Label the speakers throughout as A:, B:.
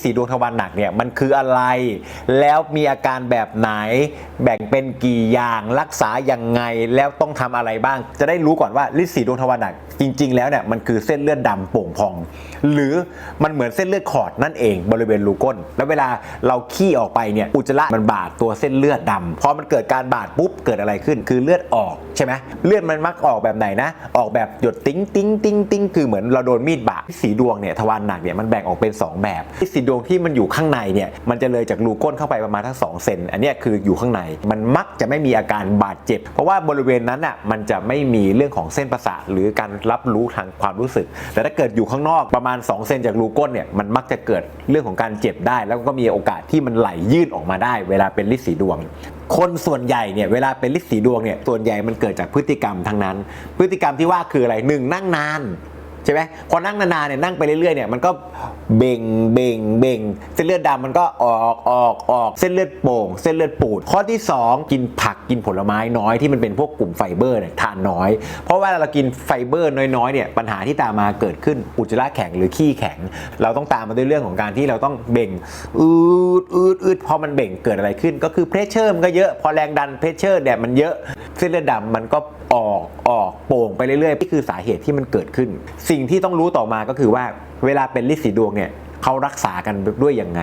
A: สีดวงทวารหนักเนี่ยมันคืออะไร แล้วมีอาการแบบไหน แบ่งเป็นกี่อย่างรักษายังไงแล้วต้องทำอะไรบ้าง จะได้รู้ก่อนว่าลิสีดวงทวารหนัก จริง ๆ แล้วเนี่ยมันคือเส้นเลือดดำโป่งพอง หรือมันเหมือนเส้นเลือดขอดนั่นเองบริเวณรูก้น แล้วเวลาเราขี้ออกไปเนี่ยอุจจาระมันบาดตัวเส้นเลือดดำพอมันเกิดการบาดปุ๊บเกิดอะไรขึ้น คือเลือดออกใช่ไหมเลือดมันมักออกแบบไหนนะ ออกแบบหยดติ้งติ้งติ้งติ้งคือเหมือนเราโดนมีดบาดสีดวงเนี่ยทวารหนักเนี่ยมันแบ่งออกเป็น 2 แบบสีดวงที่มันอยู่ข้างในเนี่ยมันจะเลยจากรูก้นเข้าไปประมาณทั้งสองเซนอันนี้คืออยู่ข้างในมันมักจะไม่มีอาการบาดเจ็บ เพราะว่าบริเวณนั้นอะมันจะไม่มีเรื่องของเส้นประสาทหรือการรับรู้ทางความรู้สึก แต่ถ้าเกิดอยู่ข้างนอกประมาณ2เซนจากรูก้นเนี่ยมันมักจะเกิดเรื่องของการเจ็บได้ แล้วก็มีโอกาสที่มันไหลยื่นออกมาได้ เวลาเป็นลิสีดวง คนส่วนใหญ่เนี่ยเวลาเป็นลิสีดวงเนี่ยส่วนใหญ่มันเกิดจากพฤติกรรมทั้งนั้น พฤติกรรมที่ว่าคืออะไรหนึ่งนั่งนาน ใช่ไหมพอนั่งนานๆเนี่ยนั่งไปเรื่อยๆเนี่ยมันก็เบ่งเบ่งเบ่งเส้นเลือดดำมันก็ออกออกออกเส้นเลือดโป่ง เส้นเลือดปูด ข้อที่ 2 กินผักกินผลไม้น้อยที่มันเป็นพวกกลุ่มไฟเบอร์เนี่ยทานน้อย เพราะว่าเรากินไฟเบอร์น้อยๆเนี่ยปัญหาที่ตามมาเกิดขึ้นอุจจาระแข็งหรือขี้แข็ง เราต้องตามมาด้วยเรื่องของการที่เราต้องเบ่งอืดอืดอืดพอมันเบ่งเกิดอะไรขึ้น ก็คือเพรสเชอร์มันก็เยอะพอแรงดันเพรสเชอร์เนี่ยมันเยอะเส้นเลือดดำมันก็ ออกออกโป่งไปเรื่อยๆนี่คือสาเหตุที่มันเกิดขึ้น สิ่งที่ต้องรู้ต่อมาก็คือว่าเวลาเป็นลินสีดวงเนี่ยเขารักษากันด้วยยังไง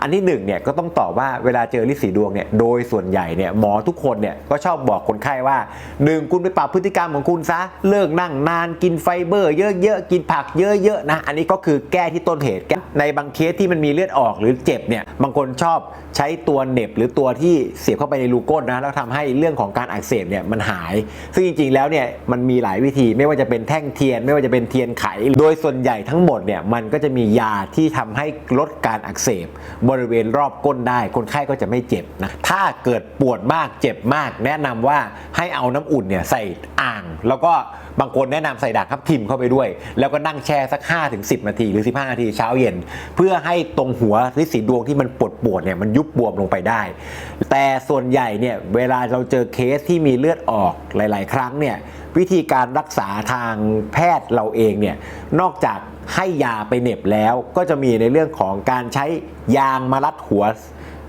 A: อันที่หนึ่งเนี่ยก็ต้องตอบว่าเวลาเจอลินสีดวงเนี่ยโดยส่วนใหญ่เนี่ยหมอทุกคนเนี่ยก็ชอบบอกคนไข้ว่าหนึ่งคุณไปปรับพฤติกรรมของคุณซะเลิกนั่งนานกินไฟเบอร์เยอะๆกินผักเยอะๆนะอันนี้ก็คือแก้ที่ต้นเหตุในบางเคสที่มันมีเลือดออกหรือเจ็บเนี่ยบางคนชอบใช้ตัวเน็บหรือตัวที่เสียบเข้าไปในรูก้นนะแล้วทำให้เรื่องของการอักเสบเนี่ยมันหาย ซึ่งจริงๆแล้วเนี่ยมันมีหลายวิธีไม่ว่าจะเป็นแท่งเทียน ไม่ว่าจะเป็นเทียนไข โดยส่วนใหญ่ทั้งหมดเนี่ยมันก็จะมียาที่ทำให้ลดการอักเสบบริเวณรอบก้นได้ คนไข้ก็จะไม่เจ็บนะ ถ้าเกิดปวดมากเจ็บมาก แนะนำว่า ให้เอาน้ำอุ่นเนี่ยใส่อ่าง แล้วก็บางคนแนะนำใส่ด่างทับทิมเข้าไปด้วย แล้วก็นั่งแช่สัก 5-10 นาทีหรือ 15 นาทีเช้าเย็น เพื่อให้ตรงหัวฤทธิ์สีดวงที่มันปวดปวดๆเนี่ยมันยุบบวมลงไปได้ แต่ส่วนใหญ่เนี่ยเวลาเราเจอเคสที่มีเลือดออกหลาย ๆ ครั้งเนี่ยวิธีการรักษาทางแพทย์เราเองเนี่ยนอกจากให้ยาไปเน็บแล้วก็จะมีในเรื่องของการใช้ยางมารัดหัว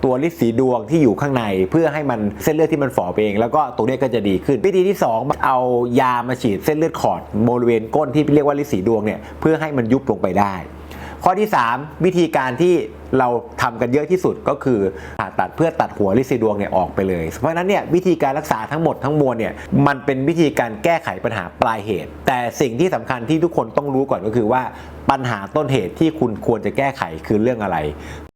A: ตัวลิสีดวงที่อยู่ข้างใน เพื่อให้มันเส้นเลือดที่มันฝ่อไปเอง แล้วก็ตรงนี้ก็จะดีขึ้นวิธีที่ 2 เอายามาฉีดเส้นเลือดขอดบริเวณก้นที่เรียกว่าลิสีดวงเนี่ยเพื่อให้มันยุบลงไปได้ ข้อที่ 3 วิธีการที่เราทำกันเยอะที่สุดก็คือผ่าตัดเพื่อตัดหัวลิซีดวงเนี่ยออกไปเลย เพราะฉะนั้นเนี่ยวิธีการรักษาทั้งหมดทั้งมวลเนี่ยมันเป็นวิธีการแก้ไขปัญหาปลายเหตุ แต่สิ่งที่สำคัญที่ทุกคนต้องรู้ก่อนก็คือว่าปัญหาต้นเหตุที่คุณควรจะแก้ไขคือเรื่องอะไร